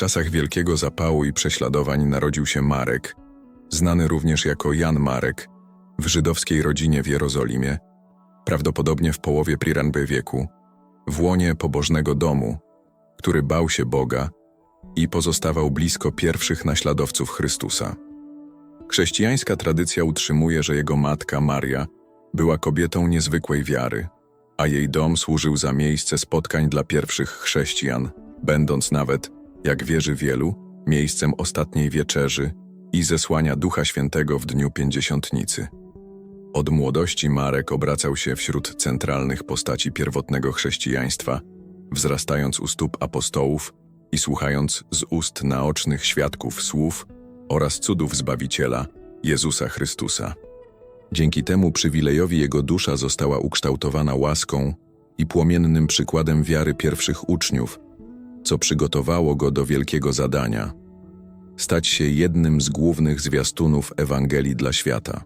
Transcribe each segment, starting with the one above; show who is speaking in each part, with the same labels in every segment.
Speaker 1: czasach wielkiego zapału i prześladowań narodził się Marek, znany również jako Jan Marek, w żydowskiej rodzinie w Jerozolimie, prawdopodobnie w połowie Priranby wieku, w łonie pobożnego domu, który bał się Boga i pozostawał blisko pierwszych naśladowców Chrystusa. Chrześcijańska tradycja utrzymuje, że jego matka Maria była kobietą niezwykłej wiary, a jej dom służył za miejsce spotkań dla pierwszych chrześcijan, będąc nawet, jak wierzy wielu, miejscem ostatniej wieczerzy i zesłania Ducha Świętego w dniu Pięćdziesiątnicy. Od młodości Marek obracał się wśród centralnych postaci pierwotnego chrześcijaństwa, wzrastając u stóp apostołów i słuchając z ust naocznych świadków słów oraz cudów Zbawiciela, Jezusa Chrystusa. Dzięki temu przywilejowi jego dusza została ukształtowana łaską i płomiennym przykładem wiary pierwszych uczniów, co przygotowało go do wielkiego zadania stać się jednym z głównych zwiastunów Ewangelii dla świata.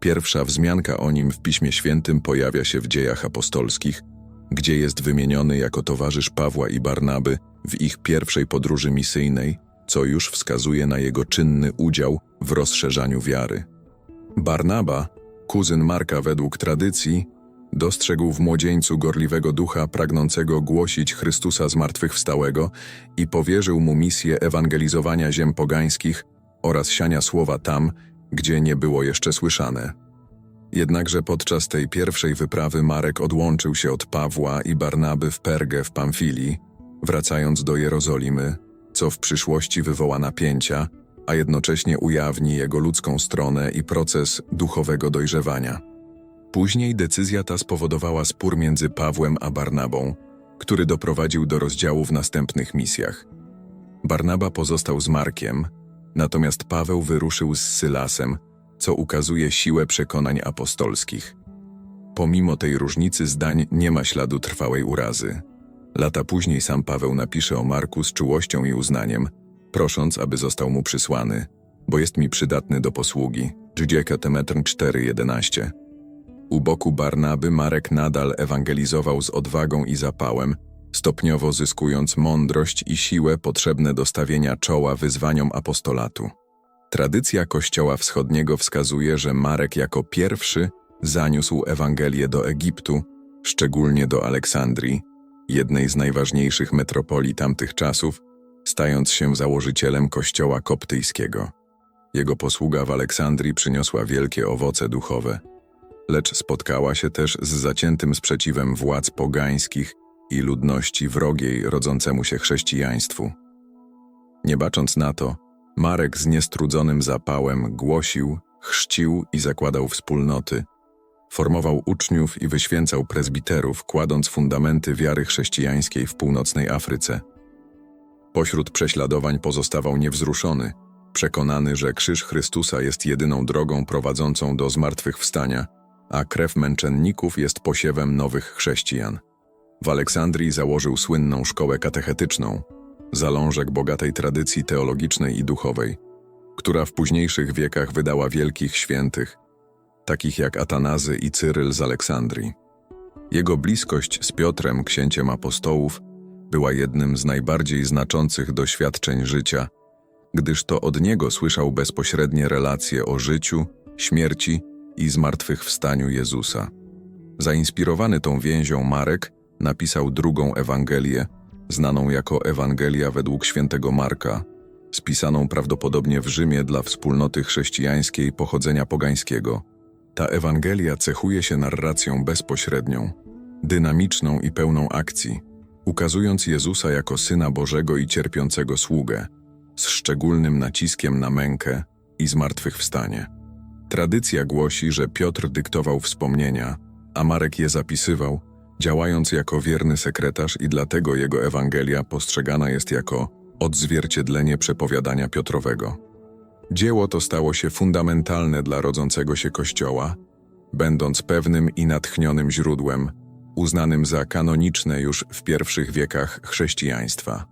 Speaker 1: Pierwsza wzmianka o nim w Piśmie Świętym pojawia się w dziejach apostolskich, gdzie jest wymieniony jako towarzysz Pawła i Barnaby w ich pierwszej podróży misyjnej, co już wskazuje na jego czynny udział w rozszerzaniu wiary. Barnaba, kuzyn Marka według tradycji, dostrzegł w młodzieńcu gorliwego ducha pragnącego głosić Chrystusa zmartwychwstałego i powierzył mu misję ewangelizowania ziem pogańskich oraz siania słowa tam, gdzie nie było jeszcze słyszane. Jednakże podczas tej pierwszej wyprawy Marek odłączył się od Pawła i Barnaby w Pergę w Pamfilii, wracając do Jerozolimy, co w przyszłości wywoła napięcia, a jednocześnie ujawni jego ludzką stronę i proces duchowego dojrzewania. Później decyzja ta spowodowała spór między Pawłem a Barnabą, który doprowadził do rozdziału w następnych misjach. Barnaba pozostał z Markiem, natomiast Paweł wyruszył z Sylasem, co ukazuje siłę przekonań apostolskich. Pomimo tej różnicy zdań nie ma śladu trwałej urazy. Lata później sam Paweł napisze o Marku z czułością i uznaniem, prosząc, aby został mu przysłany, bo jest mi przydatny do posługi. Judieka Temetr 4.11 u boku Barnaby Marek nadal ewangelizował z odwagą i zapałem, stopniowo zyskując mądrość i siłę potrzebne do stawienia czoła wyzwaniom apostolatu. Tradycja Kościoła Wschodniego wskazuje, że Marek jako pierwszy zaniósł Ewangelię do Egiptu, szczególnie do Aleksandrii, jednej z najważniejszych metropolii tamtych czasów, stając się założycielem Kościoła koptyjskiego. Jego posługa w Aleksandrii przyniosła wielkie owoce duchowe – lecz spotkała się też z zaciętym sprzeciwem władz pogańskich i ludności wrogiej rodzącemu się chrześcijaństwu. Nie bacząc na to, Marek z niestrudzonym zapałem głosił, chrzcił i zakładał wspólnoty, formował uczniów i wyświęcał prezbiterów, kładąc fundamenty wiary chrześcijańskiej w północnej Afryce. Pośród prześladowań pozostawał niewzruszony, przekonany, że krzyż Chrystusa jest jedyną drogą prowadzącą do zmartwychwstania – a krew męczenników jest posiewem nowych chrześcijan. W Aleksandrii założył słynną szkołę katechetyczną, zalążek bogatej tradycji teologicznej i duchowej, która w późniejszych wiekach wydała wielkich świętych, takich jak Atanazy i Cyryl z Aleksandrii. Jego bliskość z Piotrem, księciem apostołów, była jednym z najbardziej znaczących doświadczeń życia, gdyż to od niego słyszał bezpośrednie relacje o życiu, śmierci i zmartwychwstaniu Jezusa. Zainspirowany tą więzią Marek napisał drugą Ewangelię, znaną jako Ewangelia według świętego Marka, spisaną prawdopodobnie w Rzymie dla wspólnoty chrześcijańskiej pochodzenia pogańskiego. Ta Ewangelia cechuje się narracją bezpośrednią, dynamiczną i pełną akcji, ukazując Jezusa jako Syna Bożego i cierpiącego sługę, z szczególnym naciskiem na mękę i zmartwychwstanie. Tradycja głosi, że Piotr dyktował wspomnienia, a Marek je zapisywał, działając jako wierny sekretarz i dlatego jego Ewangelia postrzegana jest jako odzwierciedlenie przepowiadania Piotrowego. Dzieło to stało się fundamentalne dla rodzącego się Kościoła, będąc pewnym i natchnionym źródłem, uznanym za kanoniczne już w pierwszych wiekach chrześcijaństwa.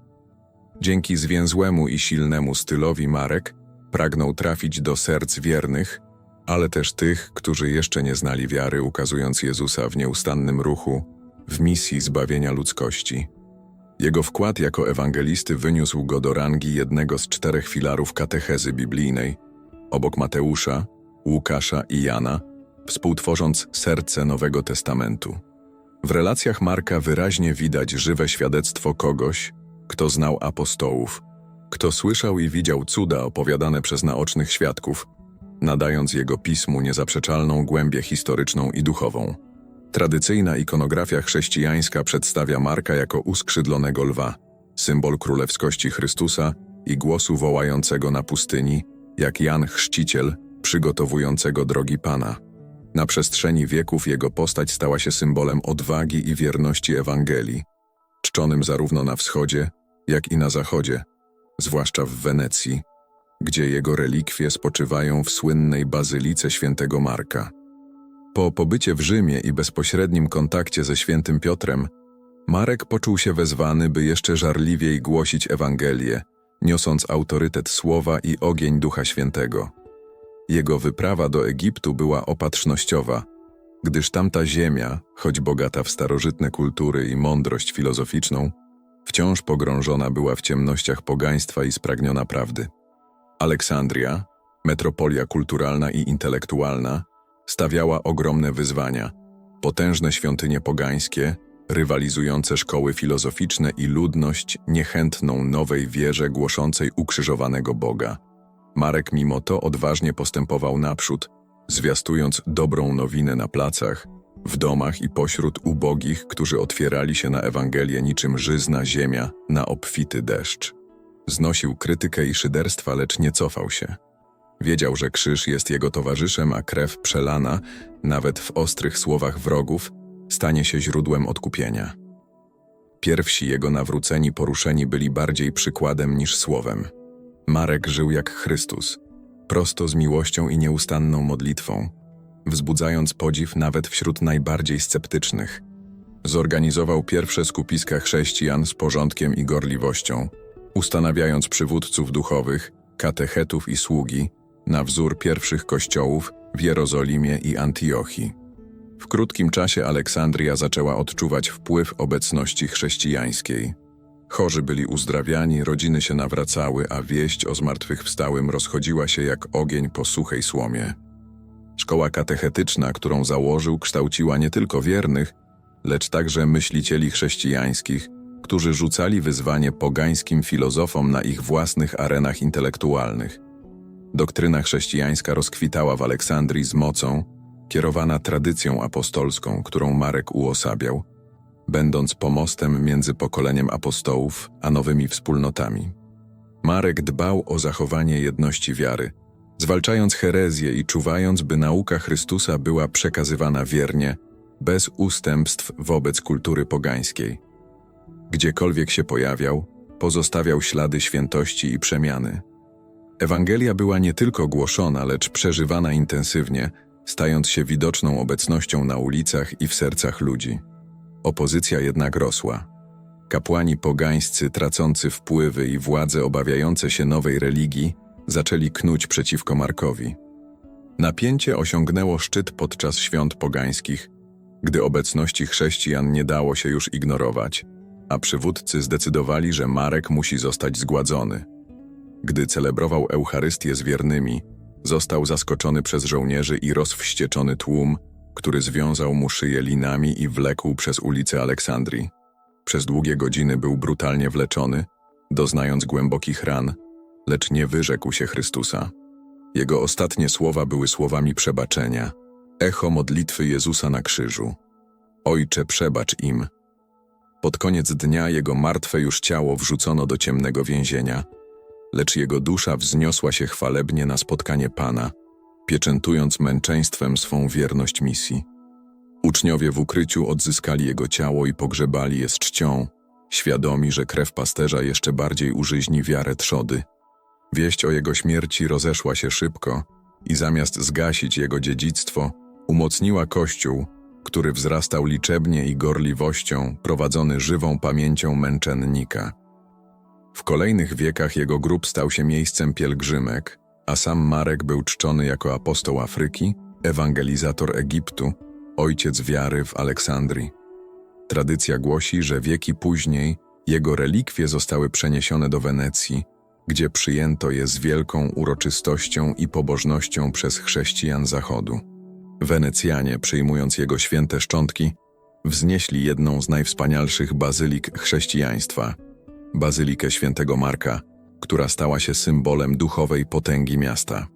Speaker 1: Dzięki zwięzłemu i silnemu stylowi Marek pragnął trafić do serc wiernych ale też tych, którzy jeszcze nie znali wiary, ukazując Jezusa w nieustannym ruchu, w misji zbawienia ludzkości. Jego wkład jako ewangelisty wyniósł go do rangi jednego z czterech filarów katechezy biblijnej, obok Mateusza, Łukasza i Jana, współtworząc serce Nowego Testamentu. W relacjach Marka wyraźnie widać żywe świadectwo kogoś, kto znał apostołów, kto słyszał i widział cuda opowiadane przez naocznych świadków, nadając jego pismu niezaprzeczalną głębię historyczną i duchową. Tradycyjna ikonografia chrześcijańska przedstawia Marka jako uskrzydlonego lwa, symbol królewskości Chrystusa i głosu wołającego na pustyni, jak Jan Chrzciciel, przygotowującego drogi Pana. Na przestrzeni wieków jego postać stała się symbolem odwagi i wierności Ewangelii, czczonym zarówno na wschodzie, jak i na zachodzie, zwłaszcza w Wenecji, gdzie jego relikwie spoczywają w słynnej bazylice świętego Marka. Po pobycie w Rzymie i bezpośrednim kontakcie ze świętym Piotrem, Marek poczuł się wezwany, by jeszcze żarliwiej głosić Ewangelię, niosąc autorytet słowa i ogień Ducha Świętego. Jego wyprawa do Egiptu była opatrznościowa, gdyż tamta ziemia, choć bogata w starożytne kultury i mądrość filozoficzną, wciąż pogrążona była w ciemnościach pogaństwa i spragniona prawdy. Aleksandria, metropolia kulturalna i intelektualna, stawiała ogromne wyzwania. Potężne świątynie pogańskie, rywalizujące szkoły filozoficzne i ludność niechętną nowej wierze głoszącej ukrzyżowanego Boga. Marek mimo to odważnie postępował naprzód, zwiastując dobrą nowinę na placach, w domach i pośród ubogich, którzy otwierali się na Ewangelię niczym żyzna ziemia na obfity deszcz. Znosił krytykę i szyderstwa, lecz nie cofał się. Wiedział, że krzyż jest jego towarzyszem, a krew przelana, nawet w ostrych słowach wrogów, stanie się źródłem odkupienia. Pierwsi jego nawróceni poruszeni byli bardziej przykładem niż słowem. Marek żył jak Chrystus, prosto z miłością i nieustanną modlitwą, wzbudzając podziw nawet wśród najbardziej sceptycznych. Zorganizował pierwsze skupiska chrześcijan z porządkiem i gorliwością, ustanawiając przywódców duchowych, katechetów i sługi, na wzór pierwszych kościołów w Jerozolimie i Antiochii. W krótkim czasie Aleksandria zaczęła odczuwać wpływ obecności chrześcijańskiej. Chorzy byli uzdrawiani, rodziny się nawracały, a wieść o zmartwychwstałym rozchodziła się jak ogień po suchej słomie. Szkoła katechetyczna, którą założył, kształciła nie tylko wiernych, lecz także myślicieli chrześcijańskich, którzy rzucali wyzwanie pogańskim filozofom na ich własnych arenach intelektualnych. Doktryna chrześcijańska rozkwitała w Aleksandrii z mocą, kierowana tradycją apostolską, którą Marek uosabiał, będąc pomostem między pokoleniem apostołów a nowymi wspólnotami. Marek dbał o zachowanie jedności wiary, zwalczając herezję i czuwając, by nauka Chrystusa była przekazywana wiernie, bez ustępstw wobec kultury pogańskiej. Gdziekolwiek się pojawiał, pozostawiał ślady świętości i przemiany. Ewangelia była nie tylko głoszona, lecz przeżywana intensywnie, stając się widoczną obecnością na ulicach i w sercach ludzi. Opozycja jednak rosła. Kapłani pogańscy, tracący wpływy i władze obawiające się nowej religii, zaczęli knuć przeciwko Markowi. Napięcie osiągnęło szczyt podczas świąt pogańskich, gdy obecności chrześcijan nie dało się już ignorować, a przywódcy zdecydowali, że Marek musi zostać zgładzony. Gdy celebrował Eucharystię z wiernymi, został zaskoczony przez żołnierzy i rozwścieczony tłum, który związał mu szyję linami i wlekł przez ulicę Aleksandrii. Przez długie godziny był brutalnie wleczony, doznając głębokich ran, lecz nie wyrzekł się Chrystusa. Jego ostatnie słowa były słowami przebaczenia, echo modlitwy Jezusa na krzyżu. Ojcze, przebacz im. Pod koniec dnia jego martwe już ciało wrzucono do ciemnego więzienia, lecz jego dusza wzniosła się chwalebnie na spotkanie Pana, pieczętując męczeństwem swą wierność misji. Uczniowie w ukryciu odzyskali jego ciało i pogrzebali je z czcią, świadomi, że krew pasterza jeszcze bardziej użyźni wiarę trzody. Wieść o jego śmierci rozeszła się szybko i zamiast zgasić jego dziedzictwo, umocniła Kościół, który wzrastał liczebnie i gorliwością, prowadzony żywą pamięcią męczennika. W kolejnych wiekach jego grób stał się miejscem pielgrzymek, a sam Marek był czczony jako apostoł Afryki, ewangelizator Egiptu, ojciec wiary w Aleksandrii. Tradycja głosi, że wieki później Jego relikwie zostały przeniesione do Wenecji, gdzie przyjęto je z wielką uroczystością i pobożnością przez chrześcijan Zachodu. Wenecjanie, przyjmując jego święte szczątki, wznieśli jedną z najwspanialszych bazylik chrześcijaństwa bazylikę świętego Marka, która stała się symbolem duchowej potęgi miasta.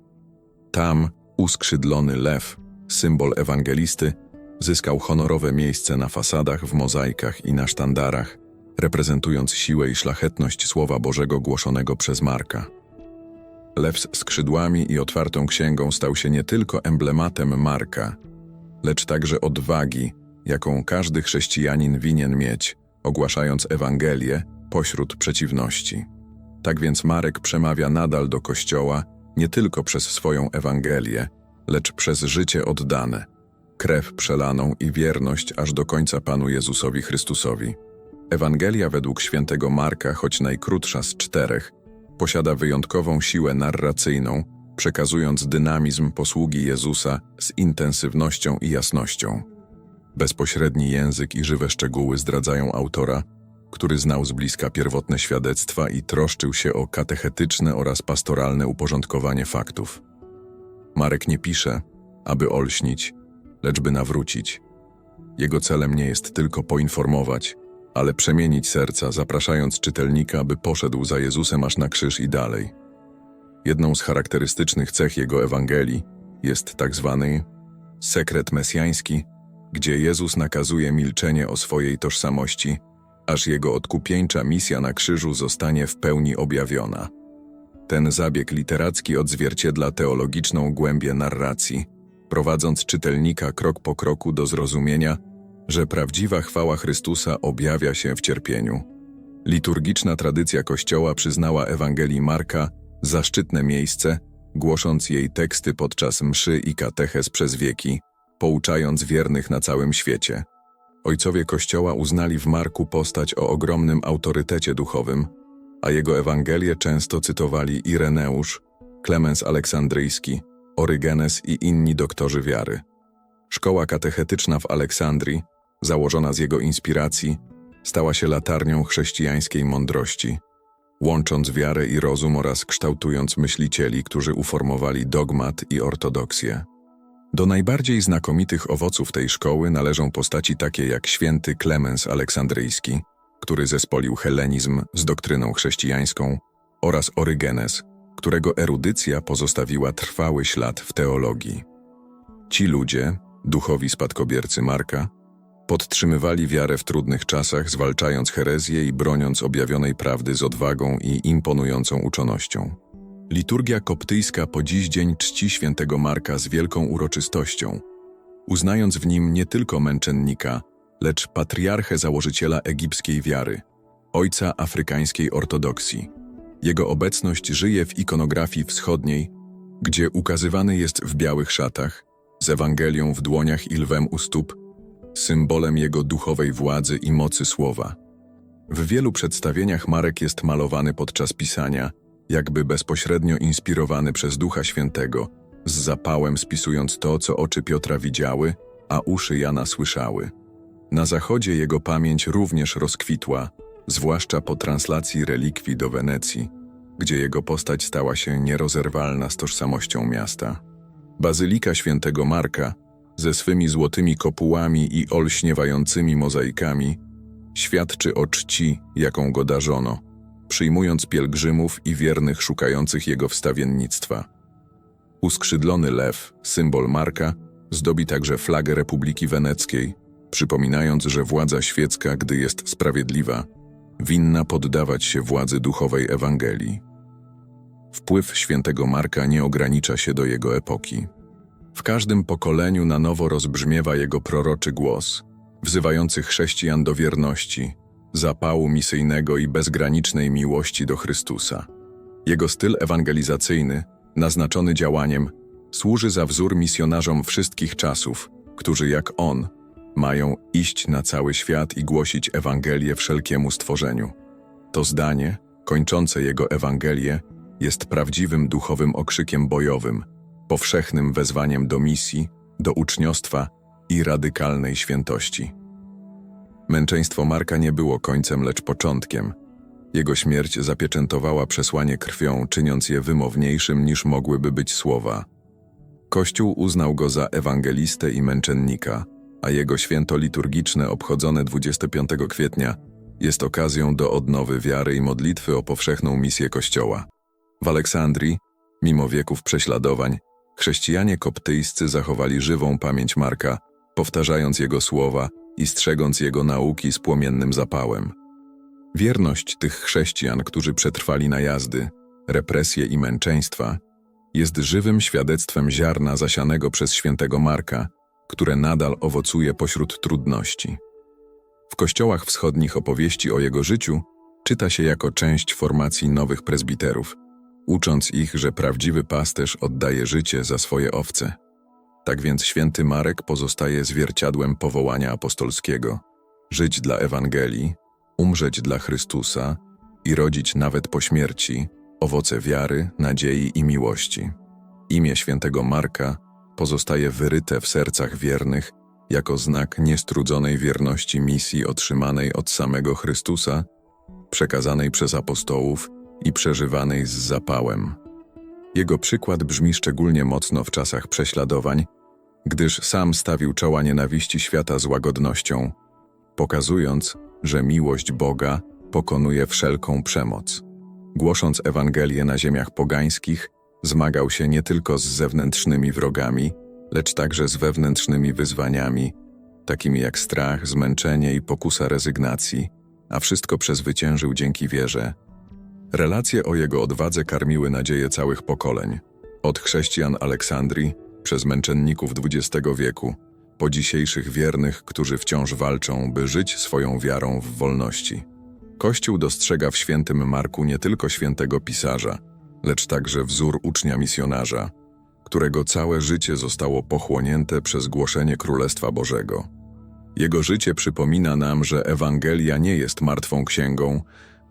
Speaker 1: Tam uskrzydlony lew, symbol ewangelisty, zyskał honorowe miejsce na fasadach, w mozaikach i na sztandarach, reprezentując siłę i szlachetność Słowa Bożego głoszonego przez Marka. Lew z skrzydłami i otwartą księgą stał się nie tylko emblematem Marka, lecz także odwagi, jaką każdy chrześcijanin winien mieć, ogłaszając Ewangelię pośród przeciwności. Tak więc Marek przemawia nadal do Kościoła nie tylko przez swoją Ewangelię, lecz przez życie oddane, krew przelaną i wierność aż do końca Panu Jezusowi Chrystusowi. Ewangelia według świętego Marka, choć najkrótsza z czterech, posiada wyjątkową siłę narracyjną, przekazując dynamizm posługi Jezusa z intensywnością i jasnością. Bezpośredni język i żywe szczegóły zdradzają autora, który znał z bliska pierwotne świadectwa i troszczył się o katechetyczne oraz pastoralne uporządkowanie faktów. Marek nie pisze, aby olśnić, lecz by nawrócić. Jego celem nie jest tylko poinformować, ale przemienić serca, zapraszając czytelnika, by poszedł za Jezusem aż na krzyż i dalej. Jedną z charakterystycznych cech jego Ewangelii jest tak zwany sekret mesjański, gdzie Jezus nakazuje milczenie o swojej tożsamości, aż jego odkupieńcza misja na krzyżu zostanie w pełni objawiona. Ten zabieg literacki odzwierciedla teologiczną głębię narracji, prowadząc czytelnika krok po kroku do zrozumienia, że prawdziwa chwała Chrystusa objawia się w cierpieniu. Liturgiczna tradycja Kościoła przyznała Ewangelii Marka zaszczytne miejsce, głosząc jej teksty podczas mszy i kateches przez wieki, pouczając wiernych na całym świecie. Ojcowie Kościoła uznali w Marku postać o ogromnym autorytecie duchowym, a jego Ewangelię często cytowali Ireneusz, Klemens Aleksandryjski, Orygenes i inni doktorzy wiary. Szkoła katechetyczna w Aleksandrii, założona z jego inspiracji, stała się latarnią chrześcijańskiej mądrości, łącząc wiarę i rozum oraz kształtując myślicieli, którzy uformowali dogmat i ortodoksję. Do najbardziej znakomitych owoców tej szkoły należą postaci takie jak święty Klemens Aleksandryjski, który zespolił helenizm z doktryną chrześcijańską, oraz Orygenes, którego erudycja pozostawiła trwały ślad w teologii. Ci ludzie, duchowi spadkobiercy Marka, podtrzymywali wiarę w trudnych czasach, zwalczając herezję i broniąc objawionej prawdy z odwagą i imponującą uczonością. Liturgia koptyjska po dziś dzień czci świętego Marka z wielką uroczystością, uznając w nim nie tylko męczennika, lecz patriarchę założyciela egipskiej wiary, ojca afrykańskiej ortodoksji. Jego obecność żyje w ikonografii wschodniej, gdzie ukazywany jest w białych szatach, z Ewangelią w dłoniach i lwem u stóp, symbolem jego duchowej władzy i mocy słowa. W wielu przedstawieniach Marek jest malowany podczas pisania, jakby bezpośrednio inspirowany przez Ducha Świętego, z zapałem spisując to, co oczy Piotra widziały, a uszy Jana słyszały. Na zachodzie jego pamięć również rozkwitła, zwłaszcza po translacji relikwii do Wenecji, gdzie jego postać stała się nierozerwalna z tożsamością miasta. Bazylika świętego Marka, ze swymi złotymi kopułami i olśniewającymi mozaikami, świadczy o czci, jaką go darzono – przyjmując pielgrzymów i wiernych szukających jego wstawiennictwa. Uskrzydlony lew, symbol Marka, zdobi także flagę Republiki Weneckiej, przypominając, że władza świecka, gdy jest sprawiedliwa, winna poddawać się władzy duchowej Ewangelii. Wpływ świętego Marka nie ogranicza się do jego epoki. W każdym pokoleniu na nowo rozbrzmiewa jego proroczy głos, wzywający chrześcijan do wierności, zapału misyjnego i bezgranicznej miłości do Chrystusa. Jego styl ewangelizacyjny, naznaczony działaniem, służy za wzór misjonarzom wszystkich czasów, którzy jak on mają iść na cały świat i głosić Ewangelię wszelkiemu stworzeniu. To zdanie, kończące jego Ewangelię, jest prawdziwym duchowym okrzykiem bojowym, powszechnym wezwaniem do misji, do uczniostwa i radykalnej świętości. Męczeństwo Marka nie było końcem, lecz początkiem. Jego śmierć zapieczętowała przesłanie krwią, czyniąc je wymowniejszym niż mogłyby być słowa. Kościół uznał go za ewangelistę i męczennika, a jego święto liturgiczne obchodzone 25 kwietnia jest okazją do odnowy wiary i modlitwy o powszechną misję Kościoła. W Aleksandrii, mimo wieków prześladowań, chrześcijanie koptyjscy zachowali żywą pamięć Marka, powtarzając jego słowa i strzegąc jego nauki z płomiennym zapałem. Wierność tych chrześcijan, którzy przetrwali najazdy, represje i męczeństwa, jest żywym świadectwem ziarna zasianego przez świętego Marka, które nadal owocuje pośród trudności. W kościołach wschodnich opowieści o jego życiu czyta się jako część formacji nowych prezbiterów, ucząc ich, że prawdziwy pasterz oddaje życie za swoje owce. Tak więc święty Marek pozostaje zwierciadłem powołania apostolskiego żyć dla Ewangelii, umrzeć dla Chrystusa i rodzić nawet po śmierci owoce wiary, nadziei i miłości. Imię świętego Marka pozostaje wyryte w sercach wiernych jako znak niestrudzonej wierności misji otrzymanej od samego Chrystusa, przekazanej przez apostołów i przeżywanej z zapałem. Jego przykład brzmi szczególnie mocno w czasach prześladowań, gdyż sam stawił czoła nienawiści świata z łagodnością, pokazując, że miłość Boga pokonuje wszelką przemoc. Głosząc Ewangelię na ziemiach pogańskich, zmagał się nie tylko z zewnętrznymi wrogami, lecz także z wewnętrznymi wyzwaniami, takimi jak strach, zmęczenie i pokusa rezygnacji, a wszystko przezwyciężył dzięki wierze. Relacje o jego odwadze karmiły nadzieję całych pokoleń, od chrześcijan Aleksandrii przez męczenników XX wieku, po dzisiejszych wiernych, którzy wciąż walczą, by żyć swoją wiarą w wolności. Kościół dostrzega w świętym Marku nie tylko świętego pisarza, lecz także wzór ucznia misjonarza, którego całe życie zostało pochłonięte przez głoszenie Królestwa Bożego. Jego życie przypomina nam, że Ewangelia nie jest martwą księgą,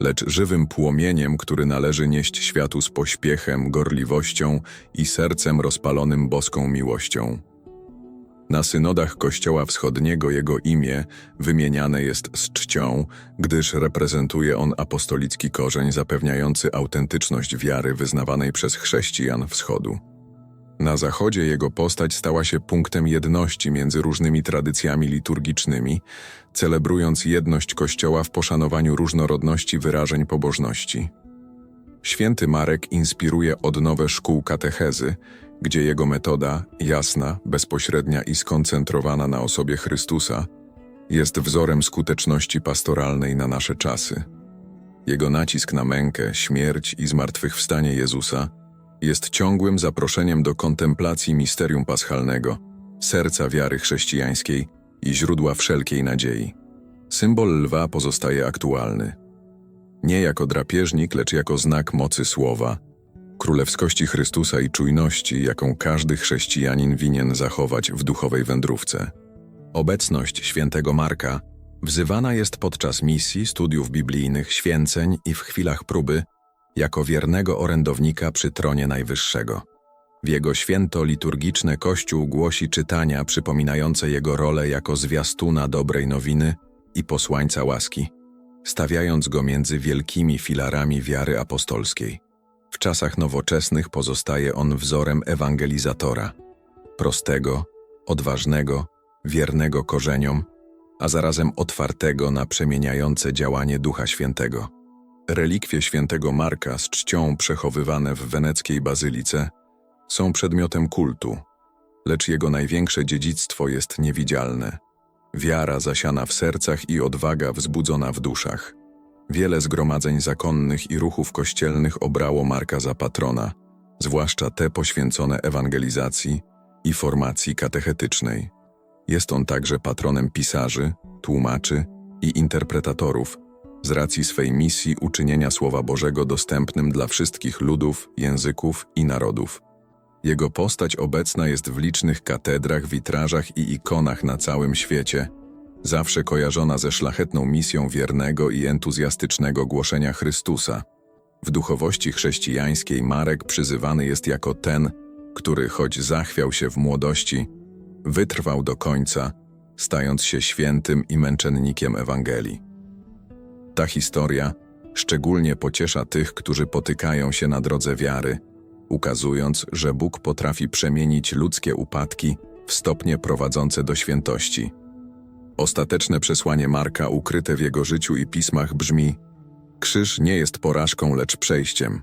Speaker 1: lecz żywym płomieniem, który należy nieść światu z pośpiechem, gorliwością i sercem rozpalonym boską miłością. Na synodach Kościoła Wschodniego jego imię wymieniane jest z czcią, gdyż reprezentuje on apostolicki korzeń zapewniający autentyczność wiary wyznawanej przez chrześcijan Wschodu. Na Zachodzie jego postać stała się punktem jedności między różnymi tradycjami liturgicznymi, celebrując jedność Kościoła w poszanowaniu różnorodności wyrażeń pobożności. Święty Marek inspiruje odnowę szkół katechezy, gdzie jego metoda, jasna, bezpośrednia i skoncentrowana na osobie Chrystusa, jest wzorem skuteczności pastoralnej na nasze czasy. Jego nacisk na mękę, śmierć i zmartwychwstanie Jezusa jest ciągłym zaproszeniem do kontemplacji misterium paschalnego, serca wiary chrześcijańskiej i źródła wszelkiej nadziei. Symbol lwa pozostaje aktualny. Nie jako drapieżnik, lecz jako znak mocy słowa, królewskości Chrystusa i czujności, jaką każdy chrześcijanin winien zachować w duchowej wędrówce. Obecność świętego Marka wzywana jest podczas misji, studiów biblijnych, święceń i w chwilach próby jako wiernego orędownika przy tronie Najwyższego. W jego święto liturgiczne Kościół głosi czytania przypominające jego rolę jako zwiastuna dobrej nowiny i posłańca łaski, stawiając go między wielkimi filarami wiary apostolskiej. W czasach nowoczesnych pozostaje on wzorem ewangelizatora, prostego, odważnego, wiernego korzeniom, a zarazem otwartego na przemieniające działanie Ducha Świętego. Relikwie świętego Marka z czcią przechowywane w weneckiej bazylice są przedmiotem kultu, lecz jego największe dziedzictwo jest niewidzialne. Wiara zasiana w sercach i odwaga wzbudzona w duszach. Wiele zgromadzeń zakonnych i ruchów kościelnych obrało Marka za patrona, zwłaszcza te poświęcone ewangelizacji i formacji katechetycznej. Jest on także patronem pisarzy, tłumaczy i interpretatorów, z racji swej misji uczynienia Słowa Bożego dostępnym dla wszystkich ludów, języków i narodów. Jego postać obecna jest w licznych katedrach, witrażach i ikonach na całym świecie, zawsze kojarzona ze szlachetną misją wiernego i entuzjastycznego głoszenia Chrystusa. W duchowości chrześcijańskiej Marek przyzywany jest jako ten, który choć zachwiał się w młodości, wytrwał do końca, stając się świętym i męczennikiem Ewangelii. Ta historia szczególnie pociesza tych, którzy potykają się na drodze wiary, ukazując, że Bóg potrafi przemienić ludzkie upadki w stopnie prowadzące do świętości. Ostateczne przesłanie Marka ukryte w jego życiu i pismach brzmi: Krzyż nie jest porażką, lecz przejściem.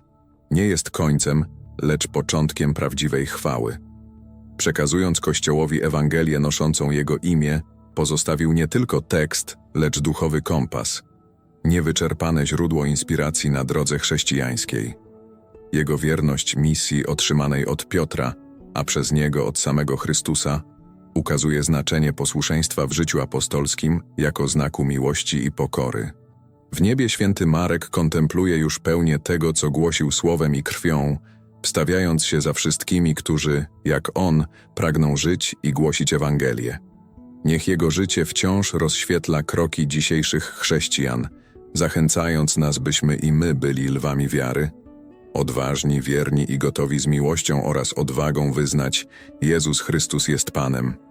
Speaker 1: Nie jest końcem, lecz początkiem prawdziwej chwały. Przekazując Kościołowi Ewangelię noszącą jego imię, pozostawił nie tylko tekst, lecz duchowy kompas, niewyczerpane źródło inspiracji na drodze chrześcijańskiej. Jego wierność misji otrzymanej od Piotra, a przez niego od samego Chrystusa, ukazuje znaczenie posłuszeństwa w życiu apostolskim jako znaku miłości i pokory. W niebie święty Marek kontempluje już pełnię tego, co głosił słowem i krwią, wstawiając się za wszystkimi, którzy, jak on, pragną żyć i głosić Ewangelię. Niech jego życie wciąż rozświetla kroki dzisiejszych chrześcijan, zachęcając nas, byśmy i my byli lwami wiary, odważni, wierni i gotowi z miłością oraz odwagą wyznać: Jezus Chrystus jest Panem.